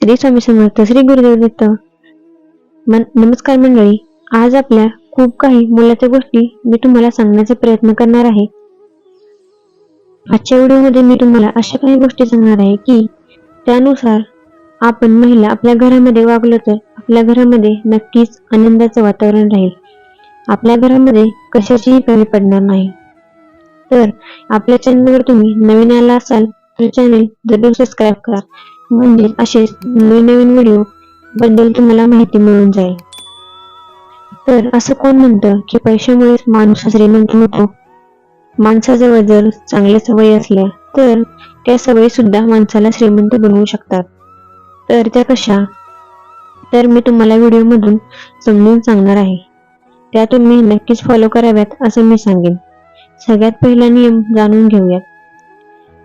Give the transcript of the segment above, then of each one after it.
श्री स्वामी समर्थ श्री गुरुदेव दत्त नमस्कार मंडळी आज आपल्या खूप काही मुलाच्या गोष्टी मी तुम्हाला सांगण्याचा प्रयत्न करणार आहे. आजच्या व्हिडिओमध्ये मी तुम्हाला अशा काही गोष्टी सांगणार आहे की त्यानुसार आपण महिला आपल्या घरामध्ये वागलो तर आपल्या घरामध्ये नक्कीच आनंदाचं वातावरण राहील. आपल्या घरामध्ये कशाचीही कमी पडणार नाही. तर आपल्या चॅनलवर तुम्ही नवीन आला असाल तर चॅनल जरूर सबस्क्राईब करा. म्हणजे असेच नवीन नवीन व्हिडिओ बद्दल तुम्हाला माहिती मिळून जाईल. तर असं कोण म्हणतं की पैशामुळेच माणूस श्रीमंत होतो? माणसाजवळ जर चांगल्या सवयी असल्या तर त्या सवयी सुद्धा माणसाला श्रीमंत बनवू शकतात. तर त्या कशा? तर मी तुम्हाला व्हिडिओमधून समजून सांगणार आहे. त्या तुम्ही नक्कीच फॉलो कराव्यात असं मी सांगेन. सगळ्यात पहिला नियम जाणून घेऊयात.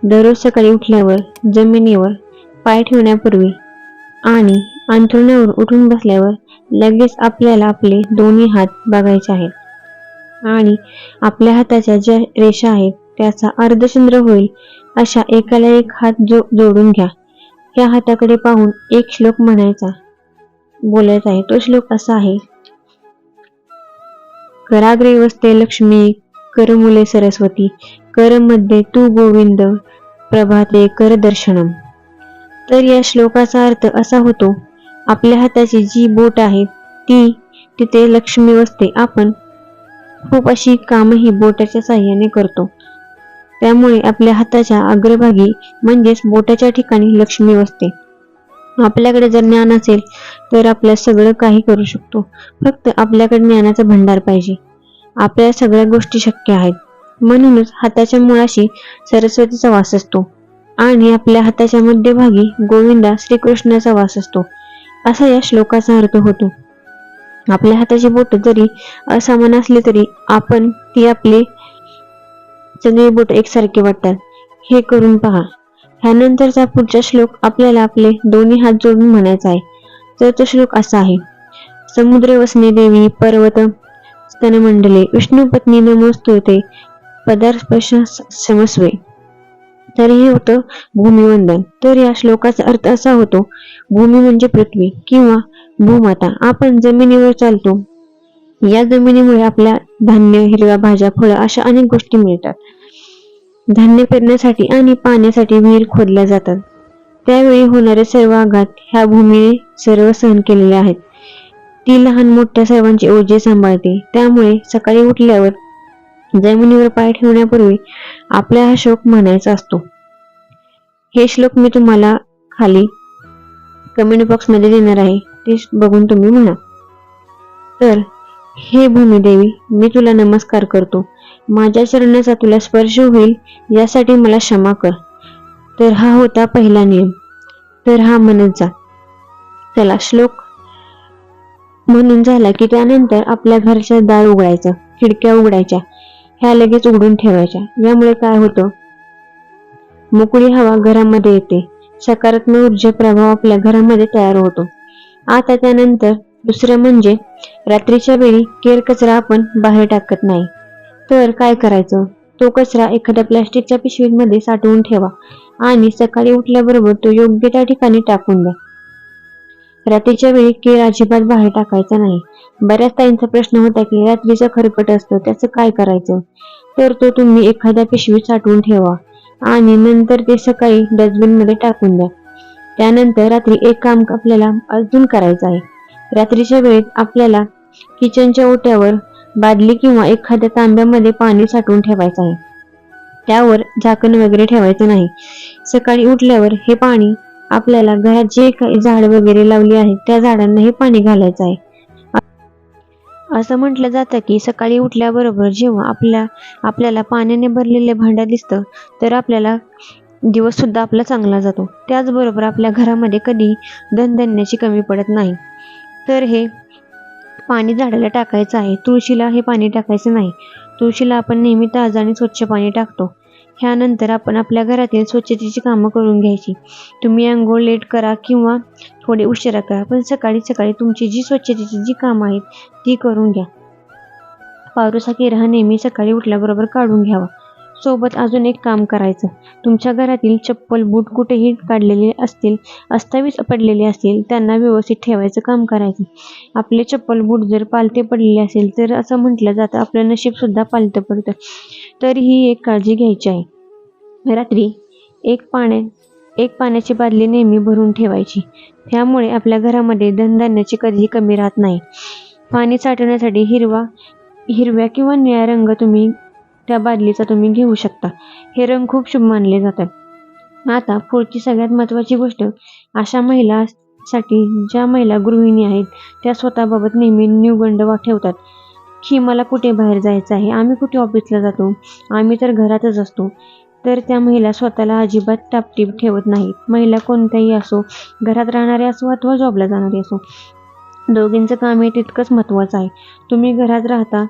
दररोज सकाळी उठल्यावर जमिनीवर पाय ठेवण्यापूर्वी आणि अंथरुणावर उठून बसल्यावर लगेच आपल्याला आपले दोन्ही हात बघायचे आहेत. आणि आपल्या हाताच्या ज्या रेषा आहेत त्याचा अर्धचंद्र होईल अशा एकाला एक हात जो जोडून घ्या. या हाताकडे पाहून एक श्लोक म्हणायचा बोलायचा आहे तो श्लोक असा आहे कराग्रे वसते लक्ष्मी करमुले सरस्वती करमध्ये तू गोविंद प्रभाते कर दर्शनम. तर या श्लोकाचा अर्थ असा होतो आपल्या हाताची जी बोट आहे ती तिथे लक्ष्मी वसते. आपण खूप अशी कामही बोटाच्या साह्याने करतो. त्यामुळे आपल्या हाताच्या अग्रभागी म्हणजेच बोटाच्या ठिकाणी लक्ष्मी वसते. आपल्याकडे जर ज्ञान असेल तर आपल्या सगळं काही करू शकतो. फक्त आपल्याकडे ज्ञानाचा भंडार पाहिजे. आपल्या सगळ्या गोष्टी शक्य आहेत. म्हणूनच हाताच्या मुळाशी सरस्वतीचा वास असतो. आणि आपल्या हाताच्या मध्यभागी गोविंदा श्रीकृष्णाचा वास असतो. असा या श्लोकाचा अर्थ होतो. आपल्या हाताची बोट जरी असमान असली तरी आपण ती आपले सगळी बोट एकसारखे वाटतात. हे करून पहा. ह्यानंतरचा पुढचा श्लोक आपल्याला आपले दोन्ही हात जोडून म्हणायचा आहे. तर तो श्लोक असा आहे. समुद्र वसने देवी पर्वत स्तनमंडले विष्णू पत्नी नमोस्तुते पदार्थ समस्वे. तर हे होतं भूमिवंदन. तर या श्लोकाचा अर्थ असा होतो भूमी म्हणजे पृथ्वी किंवा भूमाता. आपण जमिनीवर चालतो. या जमिनीमुळे आपल्या धान्य हिरव्या भाज्या फळं अशा अनेक गोष्टी मिळतात. धान्य पेरण्यासाठी आणि पाण्यासाठी विहीर खोदल्या जातात. त्यावेळी होणारे सर्व आघात ह्या भूमीने सर्व सहन केलेले आहेत. ती लहान मोठ्या सर्वांचे ओझे सांभाळते. त्यामुळे सकाळी उठल्यावर जमिनीवर पाय ठेवण्यापूर्वी आपला हा श्लोक म्हणायचा असतो. हे श्लोक मी तुम्हाला खाली कमेंट बॉक्समध्ये देणार आहे. ते बघून तुम्ही म्हणा. तर हे भूमिदेवी मी तुला नमस्कार करतो. माझ्या चरणाचा तुला स्पर्श होईल यासाठी मला क्षमा कर. तर हा होता पहिला नियम. तर हा म्हणत जा. त्याला श्लोक म्हणून झाला की त्यानंतर आपल्या घरच्या दार उघडायचं खिडक्या उघडायच्या. ह्या लगेच उघडून ठेवायच्या. यामुळे काय होतं? मोकळी हवा घरामध्ये येते. सकारात्मक ऊर्जा प्रभाव आपल्या घरामध्ये तयार होतो. आता त्यानंतर दुसरं म्हणजे रात्रीच्या वेळी केर कचरा आपण बाहेर टाकत नाही. तर काय करायचं? तो कचरा एखाद्या प्लॅस्टिकच्या पिशवीमध्ये साठवून ठेवा आणि सकाळी उठल्याबरोबर तो योग्य त्या ठिकाणी टाकून द्या. रात्रीच्या वेळी केळ अजिबात बाहेर टाकायचा नाही. बऱ्याच ताईंचा प्रश्न होता की रात्रीचं खरकट असतो त्याचं काय करायचं? तर तो तुम्ही एखाद्या पिशवीत साठवून ठेवा आणि नंतर ते सकाळी डस्टबिनमध्ये टाकून द्या. त्यानंतर रात्री एक काम आपल्याला अजून करायचं आहे. रात्रीच्या वेळेत आपल्याला किचनच्या ओट्यावर बादली किंवा एखाद्या तांब्यामध्ये पाणी साठवून ठेवायचं आहे. त्यावर झाकण वगैरे ठेवायचं नाही. सकाळी उठल्यावर हे पाणी आपल्याला घरात जे काही झाड वगैरे लावली आहेत त्या झाडांना हे पाणी घालायचं आहे. असं म्हटलं जातं की सकाळी उठल्याबरोबर जेव्हा आपल्या आपल्याला पाण्याने भरलेले भांडं दिसतं तर आपल्याला दिवससुद्धा आपला चांगला जातो. त्याचबरोबर आपल्या घरामध्ये कधी धनधान्याची कमी पडत नाही. तर हे पाणी झाडाला टाकायचं आहे. तुळशीला हे पाणी टाकायचं नाही. तुळशीला आपण नेहमी ताजं आणि स्वच्छ पाणी टाकतो. ह्यानंतर आपण आपल्या घरातील स्वच्छतेची कामं करून घ्यायची. तुम्ही आंघोळ लेट करा किंवा थोडे उशिरा करा पण सकाळी सकाळी तुमची जी स्वच्छतेची जी कामं आहेत ती करून घ्या. पावरूसा केरा हा नेहमी सकाळी उठल्याबरोबर काढून घ्यावा. सोबत अजून एक काम करायचं. तुमच्या घरातील चप्पल बूट कुठेही काढलेले असतील अस्तावीस पडलेले असतील त्यांना व्यवस्थित ठेवायचं काम करायचं. आपले चप्पल बूट जर पालते पडलेले असेल तर असं म्हटलं जातं आपलं नशीब सुद्धा पालतं पडतं. तर ही एक काळजी घ्यायची आहे. रात्री एक पाण्या एक पाण्याची बादली नेहमी भरून ठेवायची. त्यामुळे आपल्या घरामध्ये धनधान्याची कधीही कमी राहत नाही. पाणी साठवण्यासाठी हिरवा हिरव्या किंवा निळ्या रंग तुम्ही त्या बादलीचा तुम्ही घेऊ शकता. हे रंग खूप शुभ मानले जातात. आता पुढची सगळ्यात महत्त्वाची गोष्ट अशा महिलासाठी ज्या महिला गृहिणी आहेत त्या स्वतःबाबत नेहमी न्यूगंड वा ठेवतात. की मला कुठे बाहेर जायचं आहे? आम्ही कुठे ऑफिसला जातो? आम्ही तर घरातच असतो. तर त्या महिला स्वतःला अजिबात टापटीप ठेवत नाहीत. महिला कोणत्याही असो घरात राहणारे असो अथवा जॉबला जाणारी असो दोघींचं काम हे तितकंच महत्त्वाचं आहे. तुम्ही घरात राहता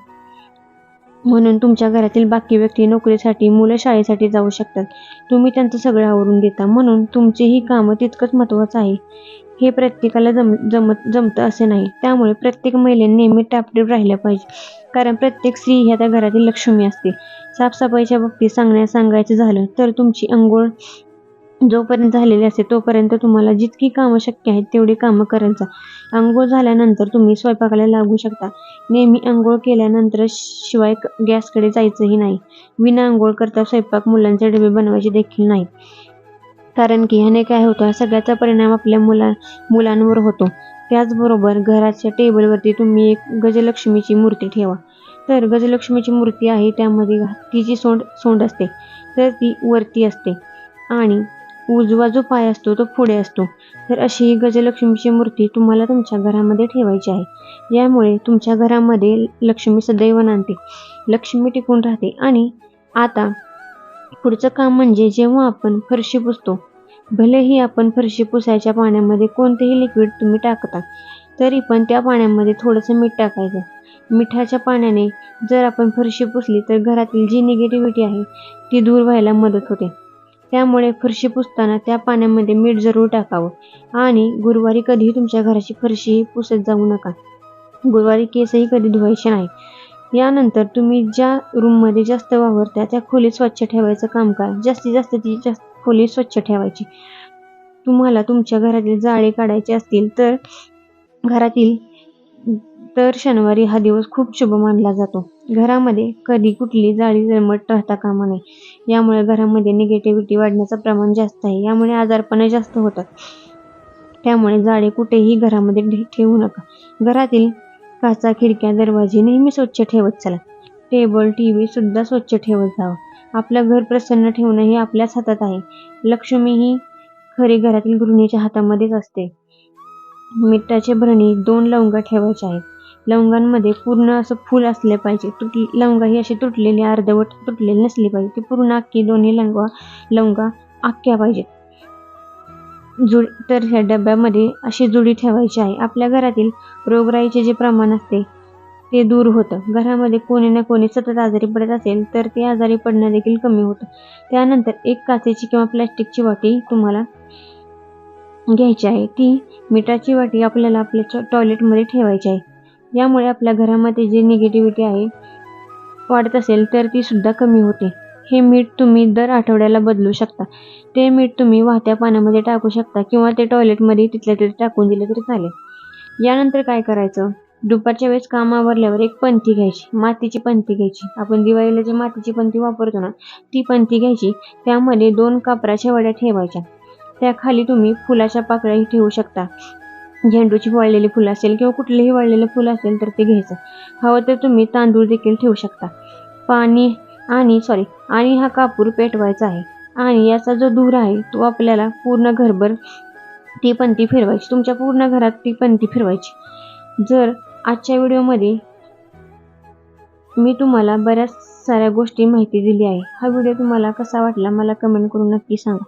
म्हणून तुमच्या घरातील बाकी व्यक्ती नोकरीसाठी मुलं शाळेसाठी जाऊ शकतात. तुम्ही त्यांचं सगळं आवरून देता म्हणून तुमचेही कामं तितकंच महत्त्वाचं आहे. हे प्रत्येकाला जम जमत जमतं असे नाही. त्यामुळे प्रत्येक महिलेने नेहमी टापटीप राहिल्या पाहिजे. कारण प्रत्येक स्त्री ही आता घरातील लक्ष्मी असते. साफसफाईच्या बाबतीत सांगण्या सांगायचं झालं तर तुमची अंघोळ जोपर्यंत झालेली असते तोपर्यंत तुम्हाला जितकी कामं शक्य आहेत तेवढी कामं करत जा अंघोळ झाल्यानंतर तुम्ही स्वयंपाकाला लागू शकता. नेहमी अंघोळ केल्यानंतर शिवाय गॅसकडे जायचंही नाही. विना अंघोळ करता स्वयंपाक मुलांचे डबे बनवायचे देखील नाही. कारण की ह्याने काय होतं सगळ्याचा परिणाम आपल्या मुला मुलांवर होतो. त्याचबरोबर घराच्या टेबलवरती तुम्ही एक गजलक्ष्मीची मूर्ती ठेवा. तर गजलक्ष्मीची मूर्ती आहे त्यामध्ये तिची सोंड सोंड असते. तर ती वरती असते. आणि उजवा जो पाय असतो तो पुढे असतो. तर अशी ही गजलक्ष्मीची मूर्ती तुम्हाला तुमच्या घरामध्ये ठेवायची आहे. यामुळे तुमच्या घरामध्ये लक्ष्मी सदैव नांदते. लक्ष्मी टिकून राहते. आणि आता पुढचं काम म्हणजे जेव्हा आपण फरशी पुसतो भलेही आपण फरशी पुसायच्या पाण्यामध्ये कोणतेही लिक्विड तुम्ही टाकता तरी पण त्या पाण्यामध्ये थोडंसं मीठ टाकायचं. मिठाच्या पाण्याने जर आपण फरशी पुसली तर घरातील जी निगेटिव्हिटी आहे ती दूर व्हायला मदत होते. त्यामुळे फरशी पुसताना त्या पाण्यामध्ये मीठ जरूर टाकावं. आणि गुरुवारी कधीही तुमच्या घराची फरशीही पुसत जाऊ नका. गुरुवारी केसही कधी धुवायचे नाही. यानंतर तुम्ही ज्या रूममध्ये जास्त वावरता त्या खोली स्वच्छ ठेवायचं काम करा. जास्तीत जास्त ती जास्त खोली स्वच्छ ठेवायची. तुम्हाला तुमच्या घरातील जाळे काढायचे असतील तर घरातील तर शनिवारी हा दिवस खूप शुभ मानला जातो. घरामध्ये कधी कुठली जाळी जळमट राहता कामा नये. यामुळे घरामध्ये निगेटिव्हिटी वाढण्याचं प्रमाण जास्त आहे. यामुळे आजारपणा जास्त होतात. त्यामुळे जाळे कुठेही घरामध्ये ठेवू नका. घरातील काचा खिडक्या दरवाजे नेहमी स्वच्छ ठेवत चला. टेबल टी व्ही सुद्धा स्वच्छ ठेवत जावं. आपलं घर प्रसन्न ठेवणं हे आपल्याच हातात आहे. लक्ष्मी ही खरी घरातील गृहिणीच्या हातामध्येच असते. मिठाचे भरणी दोन लवंगा ठेवायचे आहेत. लवंगांमध्ये पूर्ण असं फूल असले पाहिजे. तुट लवंगा ही अशी तुटलेली अर्धवट तुटलेली नसली पाहिजे. ती पूर्ण अख्खी दोन्ही लवंगा लवंगा अख्ख्या पाहिजेत. जुड तर ह्या डब्यामध्ये अशी जुडी ठेवायची आहे. आपल्या घरातील रोगराईचे जे प्रमाण असते ते दूर होतं. घरामध्ये कोणी ना कोणी सतत आजारी पडत असेल तर ते आजारी पडणं देखील कमी होतं. त्यानंतर एक काचेची किंवा प्लॅस्टिकची वाटी तुम्हाला घ्यायची आहे. ती मिठाची वाटी आपल्याला आपल्या टॉयलेटमध्ये ठेवायची आहे. यामुळे आपल्या घरामध्ये जी निगेटिव्हिटी आहे वाढत असेल तर ती सुद्धा कमी होते. हे मीठ तुम्ही दर आठवड्याला बदलू शकता. ते मीठ तुम्ही वाहत्या पाण्यामध्ये टाकू शकता किंवा ते टॉयलेटमध्ये तिथल्या तिथे टाकून दिलं तरी चालेल. यानंतर काय करायचं? दुपारच्या वेळेस काम आवरल्यावर एक पंथी घ्यायची. मातीची पंथी घ्यायची. आपण दिवाळीला जी मातीची पंथी वापरतो ना ती पंथी घ्यायची. त्यामध्ये दोन कापराच्या वड्या ठेवायच्या. त्याखाली तुम्ही फुलाच्या पाकळ्याही ठेवू शकता. झेंडूची वाळलेली फुलं असेल किंवा कुठलेही वाळलेलं फुलं असेल तर ते घ्यायचं. हवं तर तुम्ही तांदूळ देखील ठेवू शकता. पाणी आणि सॉरी आणि हा कापूर पेटवायचा आहे. आणि याचा जो धूर आहे तो आपल्याला पूर्ण घरभर ती पंथी फिरवायची. तुमच्या पूर्ण घरात ती पंथी फिरवायची. जर आजच्या व्हिडिओमध्ये मी तुम्हाला बऱ्याच साऱ्या गोष्टी माहिती दिली आहे हा व्हिडिओ तुम्हाला कसा वाटला मला कमेंट करून नक्की सांगा.